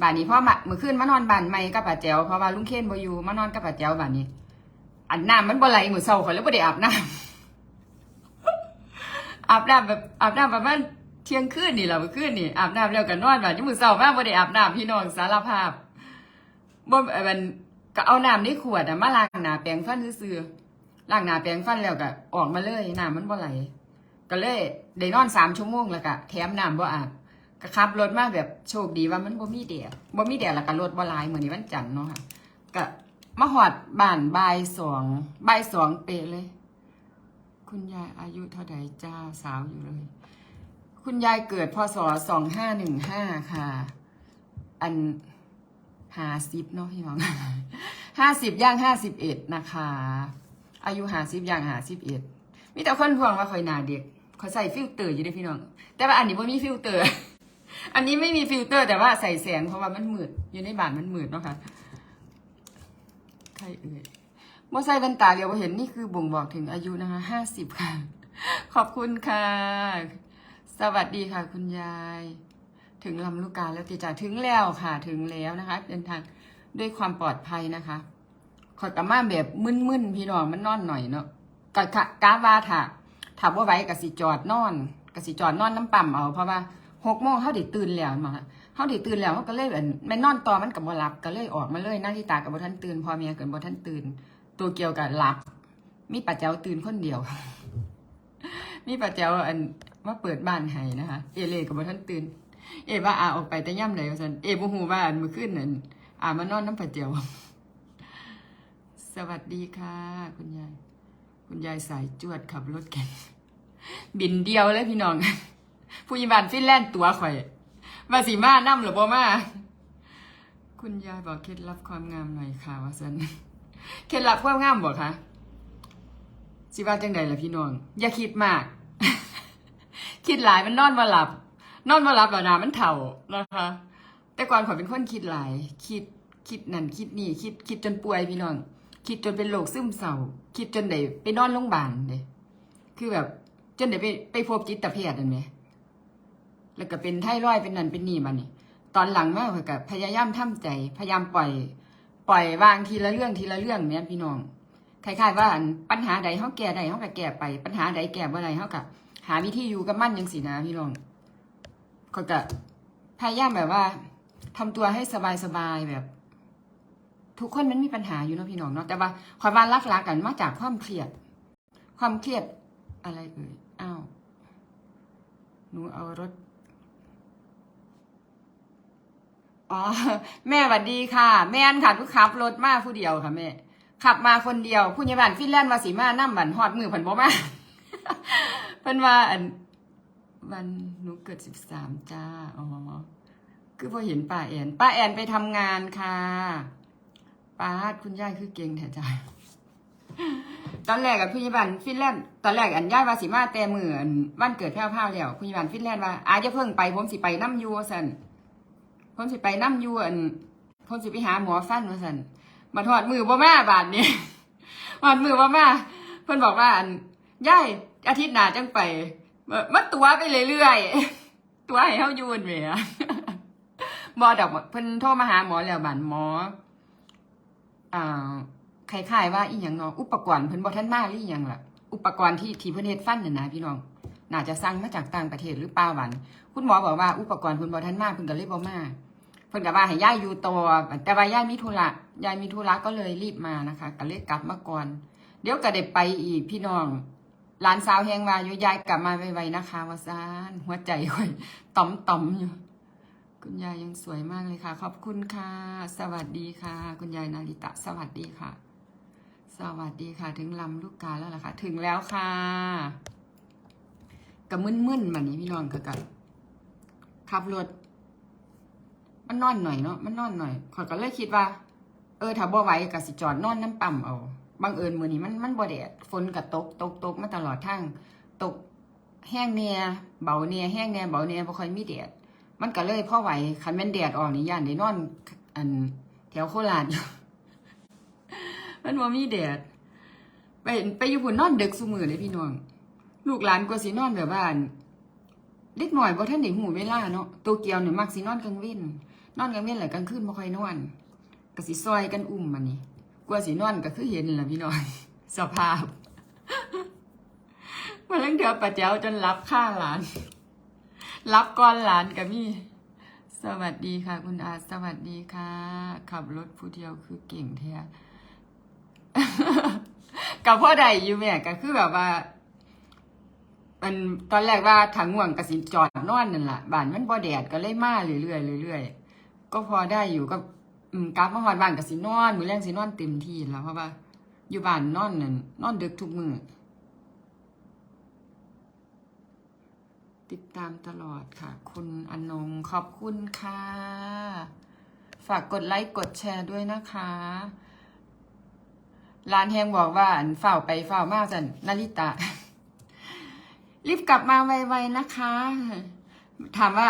บ้านนี้พ่อมาเมื่อคืนมานอนบ้านใหม่กับป้าแจ๋วเพราะว่าลุงเคนบ่อยู่มานอนกับป้าแจ๋วบ้านนี้อันน้ำมันบ่ไหลมือเช้าข่อยเลยบ่ได้อาบน้ำอาบน้ำแบบอาบน้ำประมาณเที่ยงคืนนี่แหละเมื่อคืนนี่อาบน้ำแล้วก็นอนบ้านยามมื้อเช้ามากบ่ได้อาบน้ำพี่น้องสารภาพบ่เออมันก็เอาน้ำในขวดอะมาล้างหน้าแปรงฟันซื่อๆล้างหน้าแปรงฟันแล้วก็ออกมาเลยน้ำมันบ่ไหลก็เลยได้นอนสามชั่วโมงแล้วก็แถมน้ำบ่อาบ ก็ขับรถมาแบบโชคดีว่ามันบ่มีแดดบ่มีแดดแล้วก็รถบ่หลายมื้อนนี้วันจันทร์เนาะค่ะก็มาฮอดบ้านบ่ายสองบ่ายสองเปะเลย คุณยายอายุเท่าใดจ้าสาวอยู่เลย คุณยายเกิดพศสองห้าหนึ่งห้าค่ะ อันหาสิบเนาะพี่น้องห้าสิบย่างห้าสิบเอ็ดนะคะ อายุหาสิบย่างหาสิบเอ็ดมีแต่คนห่วงว่าคอยหนาเด็กคอยใส่ฟิลเตอร์อยู่ด้วยพี่น้อง แต่ว่าอันนี้ไม่มีฟิลเตอร์ อันนี้ไม่มีฟิลเตอร์แต่ว่าใส่แสงเพราะว่ามันมืด อยู่ในบ้านมันมืดเนาะค่ะใครเอ่ยบ่ใส่แว่นตาเดียวเห็นนี่คือบ่งบอกถึงอายุนะคะห้าสิบค่ะ ขอบคุณค่ะ สวัสดีค่ะ คุณยาย ถึงลำลูกกาแล้วติจ่าถึงแล้วค่ะ ถึงแล้วนะคะ เดินทางด้วยความปลอดภัยนะคะขอยกะมาแบบมึนๆพี่น้องมันนอนหน่อยเนาะกะกะกาวาถ้าถ้าว่าไว้กะสิจอดนอนกะสิจอดนอนน้ำปั่มเอาเพราะว่า หกโมงเขาด้ตื่นแล้วมาเขาด้ตื่นแล้วเขาก็เลยแบบแม่นอนต่อมันกับบ่หลับก็เลยออกมาเลยหน้าที่ตากับบ่ท่านตื่นพอเมียเกิดบ่ท่านตื่น ตัวเกี่ยวกับหลับ มีปัจเจ้าตื่นคนเดียว มีปัจเจ้าอันว่าเปิดบ้านให้นะคะเอเล่กับบ่ท่านตื่น เอว่าอาออกไปแต่ย่ำไหนว่าซั่นเอบ่ฮู้ว่าอันมื้อคืนนั่นอามานอนน้ำปัจเจ้าสวัสดีค่ะ คุณยาย คุณยายสายจวดขับรถเก่งบินเดียวเลยพี่น้อง ผู้ยิบานฟินแลนด์ตัวข่อยมาสีมานั่มหรือบ่มา คุณยายบอกเคล็ดลับความงามหน่อยค่ะว่าสันเคล็ดลับความงามบอกคะสิว่าจังใดล่ะพี่น้อง อย่าคิดมาก คิดหลายมันนอนมาหลับ นอนมาหลับแล้วนะมันเถ่านะคะ แต่ก่อนข่อยเป็นคนคิดหลาย คิดคิดนั่นคิดนี่ คิดคิดจนป่วยพี่น้อง คิดจนเป็นโรคซึมเศร้า คิดจนได้ไปนอนโรงพยาบาลเลยคือแบบจนได้ไปไปพบจิตแพทย์นั่นไหม แล้วก็เป็นไทรอยเป็นนั่นเป็นนี่มานี่ตอนหลังมากกับพยายามทำใจ พยายามปล่อย ปล่อยวางทีละเรื่องทีละเรื่องเนี่ยพี่น้องคล้ายๆว่าปัญหาใดเขาแก้ใดเขาก็แก้ไป ปัญหาใดแก้บ่ใดเขาก็หาวิธีอยู่กับมันยังสินะพี่น้องก็ก็พยายามแบบว่าทำตัวให้สบายๆแบบ ทุกคนมันมีปัญหาอยู่เนาะพี่น้องเนาะแต่ว่าความว่ารักๆกันมาจากความเครียด ความเครียดอะไรเอ่ยอ้าวหนูเอารถ อ๋อแม่หวัดดีค่ะ แม่นค่ะทุกขับรถมาผู้เดียวค่ะแม่ขับมาคนเดียวผู้ใหญ่บ้านฟินแลนด์มาสีมานั่บันฮอดมือผันบ่มาเพิ่นว่าอันวันหนูเกิดสิบสามจ้าอ๋อคือพอเห็นป้าแอนป้าแอนไปทำงานค่ะป้าคุณย่ายคือเก่งแท้จ้าตอนแรกกับผู้ใหญ่บ้านฟินแลนด์ตอนแรกอันย่ายวาสิมาแต่มือนวันเกิดแพ้วๆแล้วผู้ใหญ่บ้านฟินแลนด์ว่าอาจะเพิ่งไปผมสิไปน้ำยูว่าสัน ผมสิไปน้ำอยูอันสิไปหาหมอฟันว่าสันมาถอดมือบ่มาบาทนี้ถอดมือบ่มาเพิ่นบอกว่าอันย่ายอาทิตย์หน้าจังไปมาตัวไปเรื่อยๆตัวให้เฮาอยูนแหมบ่ดอกเพิ่นโทรมาหาหมอแล้วบานหมออ่าคล้ายๆว่าอีหยังเนาะอุปกรณ์เพิ่นบ่ทันมาหรืออีหยังล่ะ อุปกรณ์ที่ที่เพิ่นเฮ็ดฟันน่ะนะพี่น้อง น่าจะสั่งมาจากต่างประเทศหรือเปล่าหวัน คุณหมอบอกว่าอุปกรณ์เพิ่นบ่ทันมาเพิ่นก็เลยบ่มาเพิ่นก็ว่าให้ย้ายอยู่ต่อแต่ว่าย้ายมีธุระย้ายมีธุระก็เลยรีบมานะคะก็เลยกลับมาก่อน เดี๋ยวก็ได้ไปอีกพี่น้องหลานสาวแฮงว่าอยู่ยายกลับมาไวๆนะคะว่าซานหัวใจค่อยต่อมๆอยู่คุณยายยังสวยมากเลยค่ะ ขอบคุณค่ะ สวัสดีค่ะ คุณยายนาริตะ สวัสดีค่ะ สวัสดีค่ะ ถึงลำลูกกาแล้วล่ะค่ะ ถึงแล้วค่ะ กับมึนๆมานี้พี่น้องก็กับขับรถมันนอนหน่อยเนาะมันนอนหน่อยขอยก็เลยคิดว่า เออถ้าบ่ไหวก็สิจอดนอนน้ำปั่มเอาบังเอิญมือนี้มันมันบ่แดดฝนก็ตกตกตกมาตลอดทางตกแห้งเนียเบาเนียแห้งเนียเบาเนียบ่ค่อยมีแดดมันก็เลยพ่อไหวคันแม่นแดดออกนี่ย่านได้นอน อันแถวโคราชอยู่มันบ่มีแดดไปไปอยู่พุ่นนอนดึกซุมือเลยพี่น้อง ลูกหลานก็สินอนแบบว่านเล็กหน่อยบ่ทันได้หูเวลาเนาะโตเกียวเนี่ยมักสินอนกลางเว้นนอนกลางเว้นแหละกลางคืนบ่ค่อยนอนก็สิซอยกันอุ้มมันนี่กว่าสินอนก็คือเห็นแหละพี่น้องสภาพมาเล่นเดียวปะเจ้าจนรับค่าหลาน รับก้อนหลานกับมี่สวัสดีค่ะ คุณอาสวัสดีค่ะ ขับรถผู้เดียวคือเก่งแท้กับพ่อใดอยู่แม่ก็คือแบบว่า มันตอนแรกว่าถังง่วงกสิจอดนอนนั่นแหละบ้านมันบ่แดดก็เลยมาเรื่อยๆเรื่อยๆก็พอได้อยู่ก็กลับมาหอดบ้านกสินอนมือแรงสินอนเต็มที่แล้วเพราะว่า อยู่บ้านนอนนั่นนอนดึกทุกมือติดตามตลอดค่ะ คุณอนงขอบคุณค่ะ ฝากกดไลค์กดแชร์ด้วยนะคะร้านแฮงบอกว่าอันฝ่าไปเฝ่ามากจันนาริตะ รีบกลับมาไวๆนะคะ ถามว่า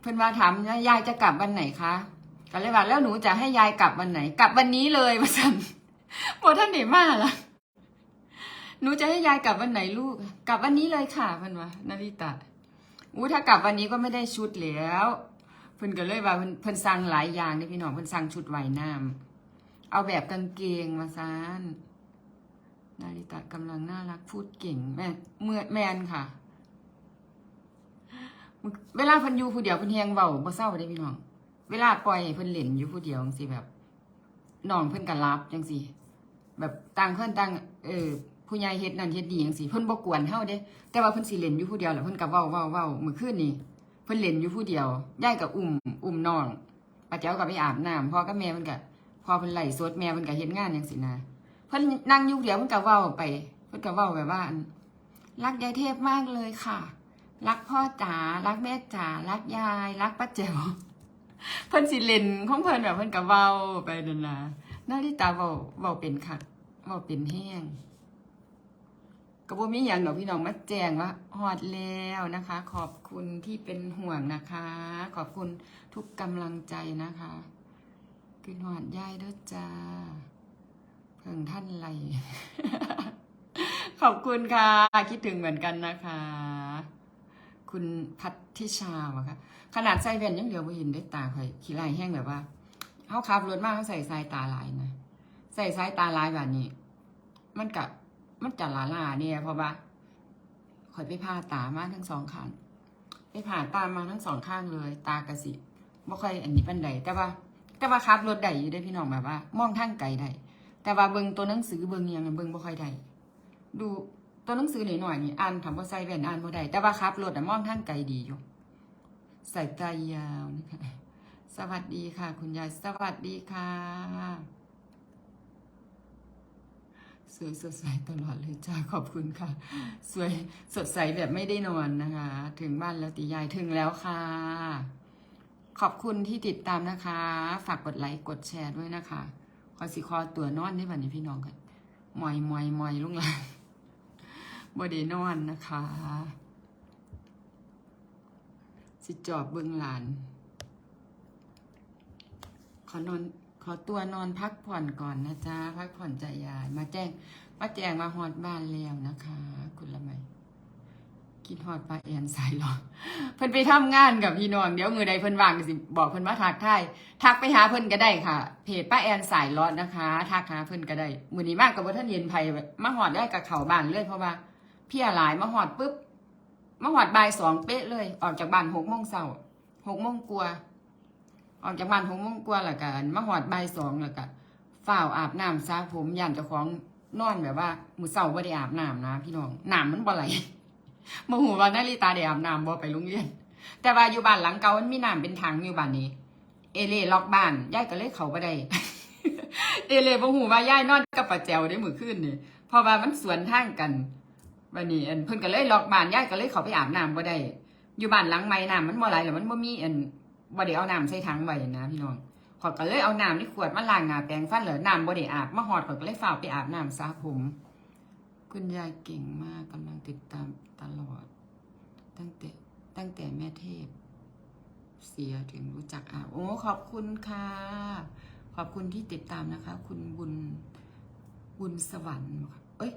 เพื่อนว่าถามนะยายจะกลับวันไหนคะก็เลยว่าแล้วหนูจะให้ยายกลับวันไหน กลับวันนี้เลยมาสันพอท่านไหนมาละหนูจะให้ยายกลับวันไหนลูก กลับวันนี้เลยค่ะเพื่อนว่านาริตะอู้ถ้ากลับวันนี้ก็ไม่ได้ชุดแล้วเพิ่อนก็เลยว่าเพิ่นเพิ่นสั่งหลายอย่างนี่พี่น้องเพิ่อนสั่งชุดว่ายน้ำเอาแบบกางเกงมาซาน นาริตะกำลังน่ารักพูดเก่งแม่เมื่อแมนค่ะ เวลาเพิ่นยูผู้เดียวเพิ่นแฮงเว้าบ่เศร้าเด้พี่น้อง เวลาปล่อยเพิ่นเล่นอยู่ผู้เดียวจังซี่แบบน้องเพิ่นก็รับจังซี่แบบต่างคนต่างเออผู้ใหญ่เฮ็ดนั่นเฮ็ดนี่จังซี่เพิ่นบ่กวนเฮาเด้ แต่ว่าเพิ่นสิเล่นอยู่ผู้เดียวแหละเพิ่นก็เว้าเว้าเว้ามื้อคืนนี้เพิ่นเล่นอยู่ผู้เดียวยายก็อุ้มอุ้มน้องป้าเจ้าก็ไปอาบน้ำพ่อกับแม่เพิ่นก็พอเพิ่นไล่สดแม่เพิ่นก็เฮ็ดงานจังซี่นะ เพิ่นนั่งยู่ผู้เดียวเพิ่นก็เว้าไป เพิ่นก็เว้าแบบว่า รักยายเทพมากเลยค่ะ รักพ่อจ๋ารักแม่จ๋ารักยาย รักป้าแจ๋วเพิ่นสิเล่นของเพิ่นแบบเพิ่นก็เว้าไปนั่นนะนาริตาเว้าเว้าเป็นคักเว้าเป็นแห้งก็บ่มีหยังดอกพี่น้องมาแจ้งว่าฮอดแล้วนะคะ ขอบคุณที่เป็นห่วงนะคะ ขอบคุณทุกกำลังใจนะคะกินหอดยายด้อจ้า เพิ่งท่านไหลขอบคุณค่ะ คิดถึงเหมือนกันนะคะ คุณพัทธิชาวะค่ะ ขนาดใส่แว่นยังเดียวไม่เห็นได้ตาข่อยขี้ลายแห้งแบบว่าเขาขับรถมากเขาใส่สายตาลายนะใส่สายตาลายแบบนี้ มันกะมันจะลาลาเนี่ยเพราะว่าข่อยไปผ่าตามาทั้งสองข้างไปผ่าตามาทั้งสองข้างเลย ตากระสิบ่ค่อยอันนี้ปันใดแต่ว่า แต่ว่าขับรถได้อยู่ได้พี่น้องแบบว่า มองทางไกลได้ แต่ว่าเบิ่งตัวหนังสือเบิ่งอิหยังเบิ่งบ่ค่อยได้ดูตัวหนังสือหน่อยๆนี่อ่านทำว่าใส่แว่นอ่านบ่ได้แต่ว่าขับรถอะมองทางไกลดีอยู่ใสายตายาวนะคะสวัสดีค่ะ คุณยายสวัสดีค่ะ สวยสดใสตลอดเลยจ้าขอบคุณค่ะ สวยสดใสแบบไม่ได้นอนนะคะ ถึงบ้านแล้วตียายถึงแล้วค่ะ ขอบคุณที่ติดตามนะคะ ฝากกดไลค์กดแชร์ด้วยนะคะ ขอสิคอตัวนอนได้บัดนี้พี่น้องกันมอยมอยมอยลุงหลานบ่ได้นอนนะคะ สิจอบเบิงหลานขอนอนขอตัวนอนพักผ่อนก่อนนะจ๊ะ พักผ่อนใจยาย มาแจ้งมาแจ้งมาฮอดบ้านแล้วนะคะ คุณละไม กินฮอดปลาแอนสายหรอเพิ่นไปทำงานกับพี่น้องเดี๋ยวมือใดเพิ่นว่างก็สิบอกเพิ่นมาทักทายทักไปหาเพิ่นก็ได้ค่ะ เพจป้าแอนสายรอดนะคะทักหาเพิ่นก็ได้มือนี้มากกับว่าท่านเย็นไผมาหอดได้กับเขาบ้านเลยเพราะว่าพี่อหลายมาหอดปุ๊บมาหอดบ่ายสองเป๊ะเลย ออกจากบ้านหกโมงเช้าหกโมงกลัวออกจากบ้านหกโมงกลัวาแล้วกันมาหอดบ่ายสองแล้วก็ฝ้าวอาบน้ำซาผมยันเจ้าของนอนแบบว่ามือเช้าบ่ได้อาบน้ำนะ พี่น้องน้ำมันบ่ไหล โมโหว่านาฬิตาได้อาบน้ำบ่ไปโรงเรียน แต่ว่าอยู่บ้านหลังเก่ามันมีน้ำเป็นถังอยู่บ้านนี้ เอเล่ล็อกบ้านย่ายก็เลยเขาบ่ได้ เอเล่บ่ฮู้ว่าย่ายนอนกับป้าแจวได้มื้อคืนนี่เพราะว่ามันสวนทางกันวันนี้อันเพิ่นก็เลยล็อกบ้านย่ายก็เลยเขาไปอาบน้ำบ่ได้อยู่บ้านหลังใหม่น้ำมันบ่ไหลแล้วมันบ่มีอันบ่ได้เอาน้ำใส่ถังไว้นะพี่น้องขอก็เลยเอาน้ำในขวดมาล้างหน้าแปรงฟันเหรอน้ำบ่ได้อาบมาหอดขอก็เลยฝ้าวไปอาบน้ำซะผม คุณยายเก่งมากกำลังติดตามตลอด ตั้งแต่ตั้งแต่แม่เทพ เสียถึงรู้จักอ่าโอ้ขอบคุณค่ะ ขอบคุณที่ติดตามนะคะ คุณบุญบุญสวรรค์เอ้ย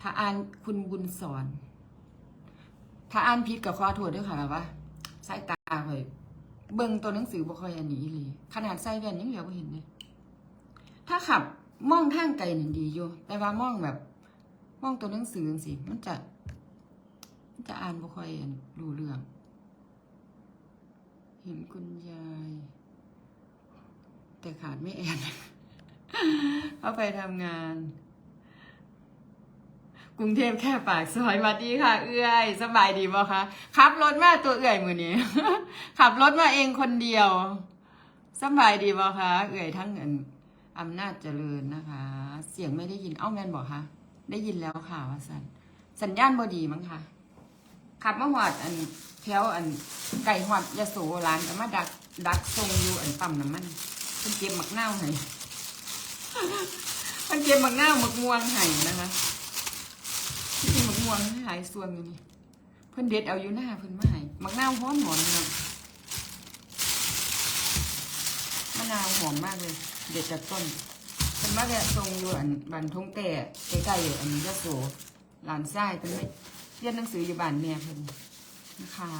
ถ้าอ่านคุณบุญสอนถ้าอ่านผิดกับขอโทษด้วยค่ะแบบว่าสายตาข่อยเบิ่งตัวหนังสือบ่คอยอันนี้อีหลีขนาดใส่แว่นยังเหลียวเห็นเลยถ้าขับมองทางไกลนี่ดีอยู่แต่ว่ามองแบบ มองตัวหนังสือจังซี่มันจะ มันจะอ่านบ่ค่อยรู้เรื่อง เห็นคุณยาย แต่ขาดไม่แอนเอาไปทำงาน กรุงเทพแค่ปากซอยมาดีค่ะ เอื้อย สบายดีบ่คะขับรถมาตัวเอื้อยมือนี้ขับรถมาเองคนเดียวสบายดีบ่คะเอื้อยทั้งเงินอำนาจเจริญนะคะ เสียงไม่ได้ยิน เอ้าแมนบอกคะ ได้ยินแล้วค่ะว่าสันสัญญาณบอดีมั้งคะขับมาหอดอันแถวอันไก่หอดยาโสร้านก็มาดักดักทรงอยู่อันปั๊มน้ำมันเป็นเก็บหมักเน่าวให้มันเก็บหมักเน่าวหมักม่วงให้นะคะที่จริงหมักม่วงหลายส่วนอยู่นี่เพิ่นเด็ดเอาอยู่หน้าเพิ่นมาให้หมักเน่าวหอมหอมเนาะมะนาวหอมมากเลย เด็ดจากต้น เพิ่นมาแวะทรงอยู่อันบันทงแต่ใกล้ๆอันนี้ยะโสหลานชายเพิ่นไม่เรียนหนังสืออยู่บ้านแม่เพิ่นนะคะ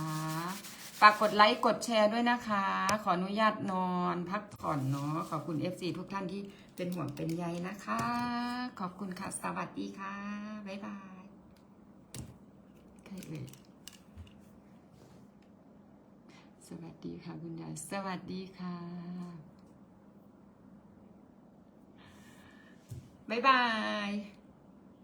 ฝากกดไลค์กดแชร์ด้วยนะคะ ขออนุญาตนอนพักผ่อนเนาะขอบคุณ FC ทุกท่านที่เป็นห่วงเป็นใยนะคะ ขอบคุณค่ะ สวัสดีค่ะ บ๊ายบายใครเอ่ยสวัสดีค่ะคุณยายสวัสดีค่ะ บ๊ายบาย